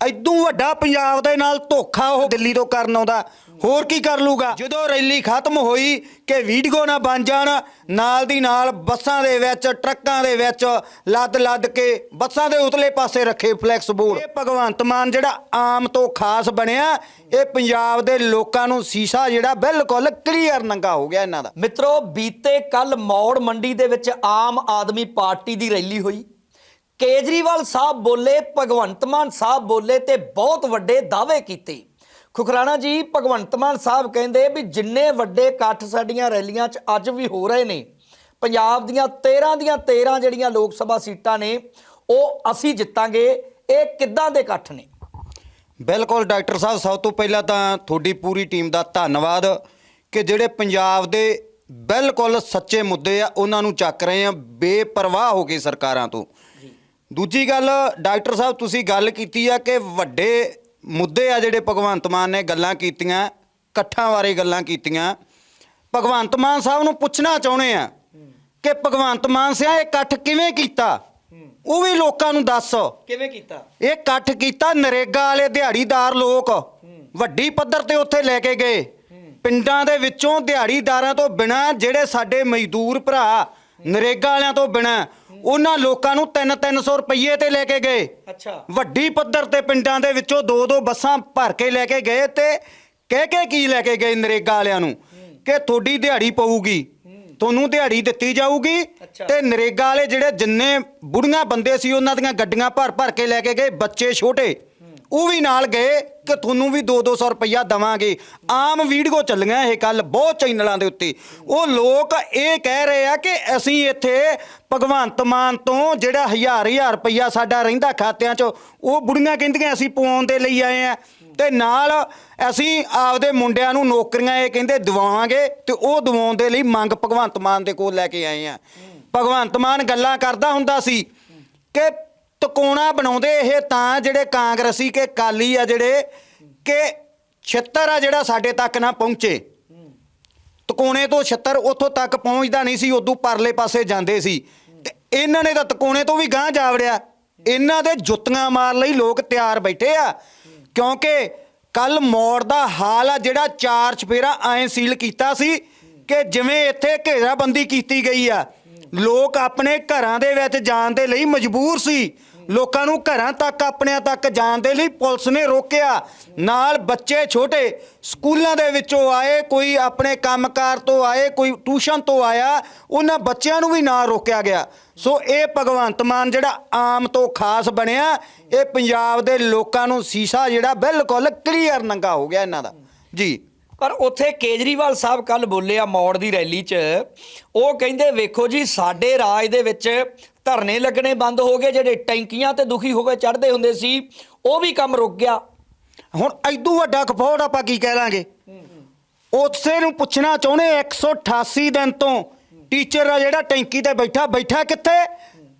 ਐਦੋਂ ਵੱਡਾ ਪੰਜਾਬ ਦੇ ਨਾਲ ਧੋਖਾ ਉਹ ਦਿੱਲੀ ਤੋਂ ਕਰਨ ਆਉਂਦਾ, ਹੋਰ ਕੀ ਕਰ ਲੂਗਾ ਜਦੋਂ ਰੈਲੀ ਖਤਮ ਹੋਈ ਕਿ ਵੀਡੀਓ ਨਾ ਬਣ ਜਾਣ, ਨਾਲ ਦੀ ਨਾਲ ਬੱਸਾਂ ਦੇ ਵਿੱਚ, ਟਰੱਕਾਂ ਦੇ ਵਿੱਚ ਲੱਦ ਲੱਦ ਕੇ ਬੱਸਾਂ ਦੇ ਉਤਲੇ ਪਾਸੇ ਰੱਖੇ ਫਲੈਕਸ ਬੋਰਡ ਇਹ ਭਗਵੰਤ ਮਾਨ ਜਿਹੜਾ ਆਮ ਤੋਂ ਖਾਸ ਬਣਿਆ, ਇਹ ਪੰਜਾਬ ਦੇ ਲੋਕਾਂ ਨੂੰ ਸੀਸਾ ਜਿਹੜਾ ਬਿਲਕੁਲ ਕਲੀਅਰ ਨੰਗਾ ਹੋ ਗਿਆ ਇਹਨਾਂ ਦਾ। ਮਿੱਤਰੋ, ਬੀਤੇ ਕੱਲ ਮੌੜ ਮੰਡੀ ਦੇ ਵਿੱਚ ਆਮ ਆਦਮੀ ਪਾਰਟੀ ਦੀ ਰੈਲੀ ਹੋਈ। ਕੇਜਰੀਵਾਲ ਸਾਹਿਬ ਬੋਲੇ, ਭਗਵੰਤ ਮਾਨ ਸਾਹਿਬ ਬੋਲੇ ਤੇ ਬਹੁਤ ਵੱਡੇ ਦਾਅਵੇ ਕੀਤੇ। ਖੁਖਰਾਣਾ ਜੀ, ਭਗਵੰਤ ਮਾਨ ਸਾਹਿਬ ਕਹਿੰਦੇ ਵੀ ਜਿੰਨੇ ਵੱਡੇ ਇਕੱਠ ਸਾਡੀਆਂ ਰੈਲੀਆਂ 'ਚ ਅੱਜ ਵੀ ਹੋ ਰਹੇ ਨੇ, ਪੰਜਾਬ ਦੀਆਂ 13 ਦੀਆਂ 13 ਜਿਹੜੀਆਂ ਲੋਕ ਸਭਾ ਸੀਟਾਂ ਨੇ, ਉਹ ਅਸੀਂ ਜਿੱਤਾਂਗੇ, ਇਹ ਕਿੱਦਾਂ ਦੇ ਇਕੱਠ ਨੇ? ਬਿਲਕੁਲ ਡਾਕਟਰ ਸਾਹਿਬ, ਸਭ ਤੋਂ ਪਹਿਲਾਂ ਤਾਂ ਤੁਹਾਡੀ ਪੂਰੀ ਟੀਮ ਦਾ ਧੰਨਵਾਦ ਕਿ ਜਿਹੜੇ ਪੰਜਾਬ ਦੇ ਬਿਲਕੁਲ ਸੱਚੇ ਮੁੱਦੇ ਆ, ਉਹਨਾਂ ਨੂੰ ਚੱਕ ਰਹੇ ਆ, ਬੇਪਰਵਾਹ ਹੋ ਕੇ ਸਰਕਾਰਾਂ ਤੋਂ। ਦੂਜੀ ਗੱਲ ਡਾਕਟਰ ਸਾਹਿਬ ਤੁਸੀਂ ਗੱਲ ਕੀਤੀ ਆ ਕਿ ਵੱਡੇ ਮੁੱਦੇ ਆ ਜਿਹੜੇ ਭਗਵੰਤ ਮਾਨ ਨੇ ਗੱਲਾਂ ਕੀਤੀਆਂ ਇਕੱਠਾਂ ਬਾਰੇ ਗੱਲਾਂ ਕੀਤੀਆਂ। ਭਗਵੰਤ ਮਾਨ ਸਾਹਿਬ ਨੂੰ ਪੁੱਛਣਾ ਚਾਹੁੰਦੇ ਆ ਕਿ ਭਗਵੰਤ ਮਾਨ ਸਿਆ ਇਹ ਇਕੱਠ ਕਿਵੇਂ ਕੀਤਾ? ਉਹ ਵੀ ਲੋਕਾਂ ਨੂੰ ਦੱਸ। ਕਿਵੇਂ ਕੀਤਾ? ਇਹ ਇਕੱਠ ਕੀਤਾ ਨਰੇਗਾ ਵਾਲੇ ਦਿਹਾੜੀਦਾਰ ਲੋਕ। ਵੱਡੀ ਪੱਧਰ ਤੇ ਉੱਥੇ ਲੈ ਕੇ ਗਏ। ਪਿੰਡਾਂ ਦੇ ਵਿੱਚੋਂ ਦਿਹਾੜੀਦਾਰਾਂ ਤੋਂ ਬਿਨਾ ਜਿਹੜੇ ਸਾਡੇ ਮਜ਼ਦੂਰ ਭਰਾ ਨਰੇਗਾ ਵਾਲਿਆਂ ਤੋਂ ਬਿਨਾ ਉਹਨਾਂ ਲੋਕਾਂ ਨੂੰ 3-300 ਰੁਪਏ ਤੇ ਲੈ ਕੇ ਗਏ। ਅੱਛਾ। ਵੱਡੀ ਪੱਧਰ ਤੇ ਪਿੰਡਾਂ ਦੇ ਵਿੱਚੋਂ ਦੋ ਦੋ ਬੱਸਾਂ ਭਰ ਕੇ ਲੈ ਕੇ ਗਏ ਤੇ ਕਹਿ ਕੇ ਕੀ ਲੈ ਕੇ ਗਏ ਨਰੇਗਾ ਵਾਲਿਆਂ ਨੂੰ? ਕਿ ਤੁਹਾਡੀ ਦਿਹਾੜੀ ਪਊਗੀ। ਤੁਹਾਨੂੰ ਦਿਹਾੜੀ ਦਿੱਤੀ ਜਾਊਗੀ। ਤੇ ਨਰੇਗਾ ਵਾਲੇ ਜਿਹੜੇ ਜਿੰਨੇ ਬੁੜੀਆਂ ਬੰਦੇ ਸੀ ਉਹਨਾਂ ਦੀਆਂ ਗੱਡੀਆਂ ਭਰ ਭਰ ਕੇ ਲੈ ਕੇ ਗਏ ਬੱਚੇ ਛੋਟੇ। ਉਹ ਵੀ ਨਾਲ ਗਏ ਕਿ ਤੁਹਾਨੂੰ ਵੀ 2-200 ਰੁਪਈਆ ਦਵਾਂਗੇ। ਆਮ ਵੀਡੀਓ ਚੱਲੀਆਂ ਇਹ ਕੱਲ ਬਹੁਤ ਚੈਨਲਾਂ ਦੇ ਉੱਤੇ। ਉਹ ਲੋਕ ਇਹ ਕਹਿ ਰਹੇ ਆ ਕਿ ਅਸੀਂ ਇੱਥੇ ਭਗਵੰਤ ਮਾਨ ਤੋਂ ਜਿਹੜਾ ਹਜ਼ਾਰ ਹਜ਼ਾਰ ਰੁਪਈਆ ਸਾਡਾ ਰਹਿੰਦਾ ਖਾਤਿਆਂ 'ਚ, ਉਹ ਬੁੜੀਆਂ ਕਹਿੰਦੀਆਂ ਅਸੀਂ ਪਵਾਉਣ ਦੇ ਲਈ ਆਏ ਆ। ਤੇ ਨਾਲ ਅਸੀਂ ਆਪਦੇ ਮੁੰਡਿਆਂ ਨੂੰ ਨੌਕਰੀਆਂ ਇਹ ਕਹਿੰਦੇ ਦਿਵਾਵਾਂਗੇ ਤੇ ਉਹ ਦਿਵਾਉਣ ਦੇ ਲਈ ਮੰਗ ਭਗਵੰਤ ਮਾਨ ਦੇ ਕੋਲ ਲੈ ਕੇ ਆਏ ਆ। ਭਗਵੰਤ ਮਾਨ ਗੱਲਾਂ ਕਰਦਾ ਹੁੰਦਾ ਸੀ ਕਿ ਤਕੋਣਾ ਬਣਾਉਂਦੇ ਇਹ ਤਾਂ ਜਿਹੜੇ ਕਾਂਗਰਸੀ ਕੇ ਕਾਲੀ ਆ ਜਿਹੜੇ ਕਿ ਛਿੱਤਰ ਆ ਜਿਹੜਾ ਸਾਡੇ ਤੱਕ ਨਾ ਪਹੁੰਚੇ। ਤਕੋਣੇ ਤੋਂ ਛਿੱਤਰ ਉੱਥੋਂ ਤੱਕ ਪਹੁੰਚਦਾ ਨਹੀਂ ਸੀ, ਉਦੋਂ ਪਰਲੇ ਪਾਸੇ ਜਾਂਦੇ ਸੀ। ਤੇ ਇਹਨਾਂ ਨੇ ਤਾਂ ਤਕੋਣੇ ਤੋਂ ਵੀ ਗਾਂਹ ਜਾਵੜਿਆ। ਇਹਨਾਂ ਦੇ ਜੁੱਤੀਆਂ ਮਾਰ ਲਈ, ਲੋਕ ਤਿਆਰ ਬੈਠੇ ਆ। ਕਿਉਂਕਿ ਕੱਲ ਮੌੜ ਦਾ ਹਾਲ ਆ ਜਿਹੜਾ ਚਾਰ ਚਫੇਰਾ ਐਂ ਸੀਲ ਕੀਤਾ ਸੀ ਕਿ ਜਿਵੇਂ ਇੱਥੇ ਘੇਰਾਬੰਦੀ ਕੀਤੀ ਗਈ ਆ। ਲੋਕ ਆਪਣੇ ਘਰਾਂ ਦੇ ਵਿੱਚ ਜਾਣ ਦੇ ਲਈ ਮਜਬੂਰ ਸੀ। ਲੋਕਾਂ ਨੂੰ ਘਰਾਂ ਤੱਕ, ਆਪਣਿਆਂ ਤੱਕ ਜਾਣ ਦੇ ਲਈ ਪੁਲਿਸ ਨੇ ਰੋਕਿਆ। ਨਾਲ ਬੱਚੇ ਛੋਟੇ ਸਕੂਲਾਂ ਦੇ ਵਿੱਚੋਂ ਆਏ, ਕੋਈ ਆਪਣੇ ਕੰਮਕਾਰ ਤੋਂ ਆਏ, ਕੋਈ ਟਿਊਸ਼ਨ ਤੋਂ ਆਇਆ, ਉਹਨਾਂ ਬੱਚਿਆਂ ਨੂੰ ਵੀ ਨਾ ਰੋਕਿਆ ਗਿਆ। ਸੋ ਇਹ ਭਗਵੰਤ ਮਾਨ ਜਿਹੜਾ ਆਮ ਤੋਂ ਖਾਸ ਬਣਿਆ, ਇਹ ਪੰਜਾਬ ਦੇ ਲੋਕਾਂ ਨੂੰ ਸੀਸਾ ਜਿਹੜਾ ਬਿਲਕੁਲ ਕਲੀਅਰ ਨੰਗਾ ਹੋ ਗਿਆ ਇਹਨਾਂ ਦਾ। ਜੀ। ਪਰ ਉੱਥੇ ਕੇਜਰੀਵਾਲ ਸਾਹਿਬ ਕੱਲ ਬੋਲੇ ਆ ਮੌੜ ਦੀ ਰੈਲੀ 'ਚ। ਉਹ ਕਹਿੰਦੇ ਵੇਖੋ ਜੀ ਸਾਡੇ ਰਾਜ ਦੇ ਵਿੱਚ ਧਰਨੇ ਲੱਗਣੇ ਬੰਦ ਹੋ ਗਏ ਜਿਹੜੇ ਟੈਂਕੀਆਂ ਤੇ ਦੁਖੀ ਹੋ ਕੇ ਚੜਦੇ ਹੁੰਦੇ ਸੀ ਉਹ ਵੀ ਕੰਮ ਰੁਕ ਗਿਆ। ਹੁਣ ਐਦੂ ਵੱਡਾ ਖਫੋੜ ਆਪਾਂ ਕੀ ਕਹਿ ਲਾਂਗੇ? ਉਸੇ ਨੂੰ ਪੁੱਛਣਾ ਚਾਹੁੰਦੇ 188 ਦਿਨ ਤੋਂ ਟੀਚਰ ਆ ਜਿਹੜਾ ਟੈਂਕੀ ਤੇ ਬੈਠਾ ਬੈਠਾ ਕਿੱਥੇ?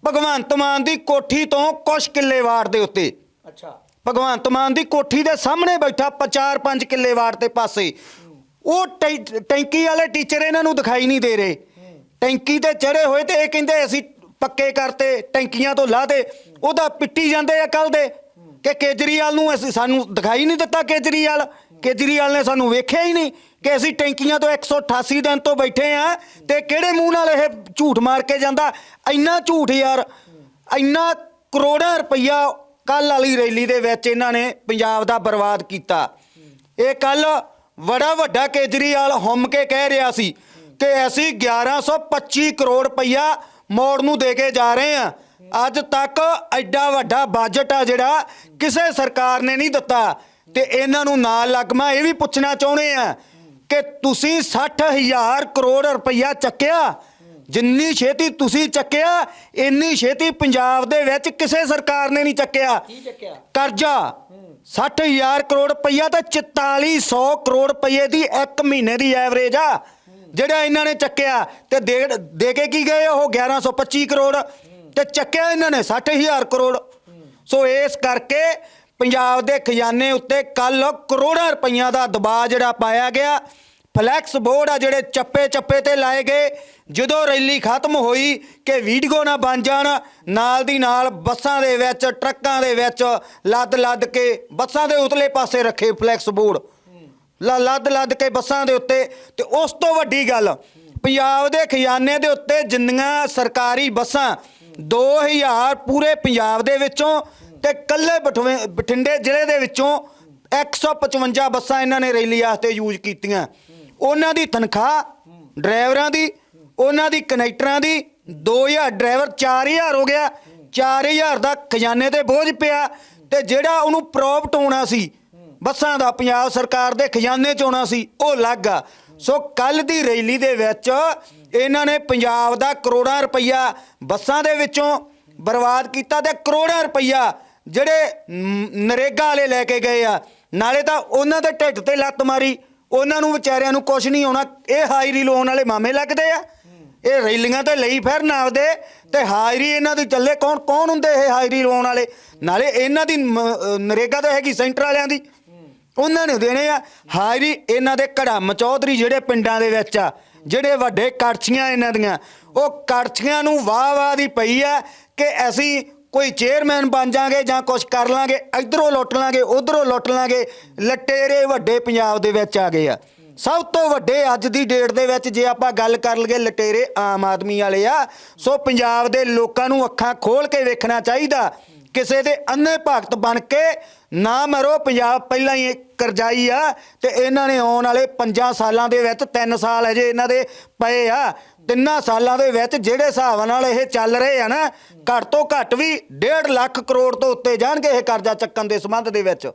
ਭਗਵੰਤ ਮਾਨ ਦੀ ਕੋਠੀ ਤੋਂ ਕੁਛ ਕਿੱਲੇ ਵਾੜ ਦੇ ਉੱਤੇ। ਅੱਛਾ। ਭਗਵੰਤ ਮਾਨ ਦੀ ਕੋਠੀ ਦੇ ਸਾਹਮਣੇ ਬੈਠਾ 4-5 ਕਿੱਲੇ ਵਾਰ ਤੇ ਪਾਸੇ। ਉਹ ਟੈ- ਟੈਂਕੀ ਵਾਲੇ ਟੀਚਰ ਇਹਨਾਂ ਨੂੰ ਦਿਖਾਈ ਨਹੀਂ ਦੇ ਰਹੇ। ਟੈਂਕੀ ਤੇ ਚੜੇ ਹੋਏ ਤੇ ਇਹ ਕਹਿੰਦੇ, ਅਸੀਂ ਪੱਕੇ ਕਰਤੇ, ਟੈਂਕੀਆਂ ਤੋਂ ਲਾ ਦੇ। ਉਹਦਾ ਪਿੱਟੀ ਜਾਂਦੇ ਆ ਕੱਲ ਦੇ ਕਿ ਕੇਜਰੀਵਾਲ ਨੂੰ ਅਸੀਂ, ਸਾਨੂੰ ਦਿਖਾਈ ਨਹੀਂ ਦਿੱਤਾ ਕੇਜਰੀਵਾਲ। ਕੇਜਰੀਵਾਲ ਨੇ ਸਾਨੂੰ ਵੇਖਿਆ ਹੀ ਨਹੀਂ ਕਿ ਅਸੀਂ ਟੈਂਕੀਆਂ ਤੋਂ 188 ਦਿਨ ਤੋਂ ਬੈਠੇ ਆ ਤੇ ਕਿਹੜੇ ਮੂੰਹ ਨਾਲ ਇਹ ਝੂਠ ਮਾਰ ਕੇ ਜਾਂਦਾ। ਇੰਨਾ ਝੂਠ ਯਾਰ, ਇੰਨਾ ਕਰੋੜਾਂ ਰੁਪਈਆ ਕੱਲ ਵਾਲੀ ਰੈਲੀ ਦੇ ਵਿੱਚ ਇਹਨਾਂ ਨੇ ਪੰਜਾਬ ਦਾ ਬਰਬਾਦ ਕੀਤਾ। ਇਹ ਕੱਲ ਬੜਾ ਵੱਡਾ ਕੇਜਰੀਵਾਲ ਹਮ ਕੇ ਕਹਿ ਰਿਹਾ ਸੀ ਕਿ ਅਸੀਂ 1125 ਕਰੋੜ ਰੁਪਈਆ ਮੋੜ ਨੂੰ ਦੇ ਕੇ ਜਾ ਰਹੇ ਹਾਂ। ਅੱਜ ਤੱਕ ਐਡਾ ਵੱਡਾ ਬਜਟ ਆ ਜਿਹੜਾ ਕਿਸੇ ਸਰਕਾਰ ਨੇ ਨਹੀਂ ਦਿੱਤਾ। ਤੇ ਇਹਨਾਂ ਨੂੰ ਨਾਲ ਲੱਗਮਾ ਇਹ ਵੀ ਪੁੱਛਣਾ ਚਾਹੁੰਦੇ ਆ ਕਿ ਤੁਸੀਂ 60000 ਕਰੋੜ ਰੁਪਈਆ ਚੱਕਿਆ ਜਿੰਨੀ ਛੇਤੀ ਤੁਸੀਂ ਚੱਕਿਆ ਇੰਨੀ ਛੇਤੀ ਪੰਜਾਬ ਦੇ ਵਿੱਚ ਕਿਸੇ ਸਰਕਾਰ ਨੇ ਨਹੀਂ ਚੱਕਿਆ। ਕੀ ਚੱਕਿਆ? ਕਰਜ਼ਾ। 60000 ਕਰੋੜ ਰੁਪਈਆ ਤਾਂ 4400 ਕਰੋੜ ਰੁਪਏ ਦੀ ਇੱਕ ਮਹੀਨੇ ਦੀ ਐਵਰੇਜ ਆ। ਜਿਹੜਾ ਇਹਨਾਂ ਨੇ ਚੱਕਿਆ ਤੇ ਦੇ ਦੇ ਕੇ ਕੀ ਗਏ ਉਹ? 1125 ਕਰੋੜ। ਤੇ ਚੱਕਿਆ ਇਹਨਾਂ ਨੇ 60000 ਕਰੋੜ। ਸੋ ਇਸ ਕਰਕੇ ਪੰਜਾਬ ਦੇ ਖਜ਼ਾਨੇ ਉੱਤੇ ਕੱਲ ਕਰੋੜਾਂ ਰੁਪਈਆ ਦਾ ਦਬਾਅ ਜਿਹੜਾ ਪਾਇਆ ਗਿਆ। ਫਲੈਕਸ ਬੋਰਡ ਆ ਜਿਹੜੇ ਚੱਪੇ ਚੱਪੇ ਤੇ ਲਾਏ ਗਏ। ਜਦੋਂ ਰੈਲੀ ਖਤਮ ਹੋਈ ਕਿ ਵੀਡੀਓ ਨਾ ਬਣ ਜਾਣ, ਨਾਲ ਦੀ ਨਾਲ ਬੱਸਾਂ ਦੇ ਵਿੱਚ, ਟਰੱਕਾਂ ਦੇ ਵਿੱਚ ਲੱਦ ਲੱਦ ਕੇ ਬੱਸਾਂ ਦੇ ਉਤਲੇ ਪਾਸੇ ਰੱਖੇ ਫਲੈਕਸ ਬੋਰਡ। ਲ- ਲੱਦ ਲੱਦ ਕੇ ਬੱਸਾਂ ਦੇ ਉੱਤੇ ਤੇ ਉਸ ਤੋਂ ਵੱਡੀ ਗੱਲ, ਪੰਜਾਬ ਦੇ ਖਜ਼ਾਨੇ ਦੇ ਉੱਤੇ ਜਿੰਨੀਆਂ ਸਰਕਾਰੀ ਬੱਸਾਂ 2000 ਪੂਰੇ ਪੰਜਾਬ ਦੇ ਵਿੱਚੋਂ ਤੇ ਕੱਲੇ ਬਠਵੇਂ- ਬਠਿੰਡੇ ਜ਼ਿਲ੍ਹੇ ਦੇ ਵਿੱਚੋਂ 155 ਬੱਸਾਂ ਇਹਨਾਂ ਨੇ ਰੈਲੀ ਵਾਸਤੇ ਯੂਜ਼ ਕੀਤੀਆਂ। ਉਹਨਾਂ ਦੀ ਤਨਖਾਹ ਡਰਾਈਵਰਾਂ ਦੀ, ਉਹਨਾਂ ਦੀ ਕਨੈਕਟਰਾਂ ਦੀ 2000 ਡਰਾਈਵਰ 4000 ਹੋ ਗਿਆ। 4000 ਦਾ ਖਜ਼ਾਨੇ ਤੇ ਬੋਝ ਪਿਆ ਤੇ ਜਿਹੜਾ ਉਹਨੂੰ ਪ੍ਰੋਫਿਟ ਹੋਣਾ ਸੀ, ਬੱਸਾਂ ਦਾ ਪੰਜਾਬ ਸਰਕਾਰ ਦੇ ਖਜ਼ਾਨੇ ਚ ਆਉਣਾ ਸੀ, ਉਹ ਲੱਗ ਆ। ਸੋ ਕੱਲ ਦੀ ਰੈਲੀ ਦੇ ਵਿੱਚ ਇਹਨਾਂ ਨੇ ਪੰਜਾਬ ਦਾ ਕਰੋੜਾਂ ਰੁਪਈਆ ਬੱਸਾਂ ਦੇ ਵਿੱਚੋਂ ਬਰਬਾਦ ਕੀਤਾ ਤੇ ਕਰੋੜਾਂ ਰੁਪਈਆ ਜਿਹੜੇ ਨਰੇਗਾ ਵਾਲੇ ਲੈ ਕੇ ਗਏ ਆ। ਨਾਲੇ ਤਾਂ ਉਹਨਾਂ ਦੇ ਢਿੱਡ ਤੇ ਲੱਤ ਮਾਰੀ। ਉਹਨਾਂ ਨੂੰ ਵਿਚਾਰਿਆਂ ਨੂੰ ਕੁਝ ਨਹੀਂ ਆਉਣਾ। ਇਹ ਹਾਜ਼ਰੀ ਲਾਉਣ ਵਾਲੇ ਮਾਮੇ ਲੱਗਦੇ ਆ। ਇਹ ਰੈਲੀਆਂ ਤੇ ਲਈ ਫਿਰਨ ਆਪਦੇ ਤੇ ਹਾਜ਼ਰੀ ਇਹਨਾਂ ਦੀ ਚੱਲੇ। ਕੌਣ ਕੌਣ ਹੁੰਦੇ ਇਹ ਹਾਜ਼ਰੀ ਲਵਾਉਣ ਵਾਲੇ? ਨਾਲੇ ਇਹਨਾਂ ਦੀ ਨਰੇਗਾ ਤਾਂ ਹੈਗੀ ਸੈਂਟਰ ਵਾਲਿਆਂ ਦੀ। ਉਹਨਾਂ ਨੇ ਦੇਣੇ ਆ ਹਾਜ਼ਰੀ ਇਹਨਾਂ ਦੇ ਕੜਮ ਚੌਧਰੀ ਜਿਹੜੇ ਪਿੰਡਾਂ ਦੇ ਵਿੱਚ ਆ। ਜਿਹੜੇ ਵੱਡੇ ਕੜਛੀਆਂ ਇਹਨਾਂ ਦੀਆਂ। ਉਹ ਕੜਛੀਆਂ ਨੂੰ ਵਾਹ ਵਾਹ ਦੀ ਪਈ ਆ ਕਿ ਅਸੀਂ ਕੋਈ ਚੇਅਰਮੈਨ ਬਣ ਜਾਾਂਗੇ ਜਾਂ ਕੁਝ ਕਰ ਲਾਂਗੇ, ਇਧਰੋਂ ਲੁੱਟ ਲਾਂਗੇ, ਉਧਰੋਂ ਲੁੱਟ ਲਾਂਗੇ, ਲਟੇਰੇ ਵੱਡੇ ਪੰਜਾਬ ਦੇ ਵਿੱਚ ਆ ਗਏ ਆ। ਸਭ ਤੋਂ ਵੱਡੇ ਅੱਜ ਦੀ ਡੇਟ ਦੇ ਵਿੱਚ ਜੇ ਆਪਾਂ ਗੱਲ ਕਰ ਲਈਏ ਲਟੇਰੇ ਆਮ ਆਦਮੀ ਵਾਲੇ ਆ, ਸੋ ਪੰਜਾਬ ਦੇ ਲੋਕਾਂ ਨੂੰ ਅੱਖਾਂ ਖੋਲ ਕੇ ਵੇਖਣਾ ਚਾਹੀਦਾ। ਕਿਸੇ ਦੇ ਅੰਨੇ ਭਗਤ ਬਣ ਕੇ ਨਾ ਮਰੋ, ਪੰਜਾਬ ਪਹਿਲਾਂ ਹੀ ਕਰਜ਼ਾਈ ਆ ਤੇ ਇਹਨਾਂ ਨੇ ਆਉਣ ਵਾਲੇ 5 ਸਾਲਾਂ ਦੇ ਵਿੱਚ 3 ਸਾਲ ਅਜੇ ਇਹਨਾਂ ਦੇ ਪਏ ਆ। ਤਿੰਨਾਂ ਸਾਲਾਂ ਦੇ ਵਿੱਚ ਜਿਹੜੇ ਹਿਸਾਬ ਨਾਲ ਇਹ ਚੱਲ ਰਹੇ ਆ ਨਾ, ਘੱਟ ਤੋਂ ਘੱਟ ਵੀ 1.5 ਲੱਖ ਕਰੋੜ ਤੋਂ ਉੱਤੇ ਜਾਣਗੇ ਇਹ ਕਰਜ਼ਾ ਚੱਕਣ ਦੇ ਸੰਬੰਧ ਦੇ ਵਿੱਚ।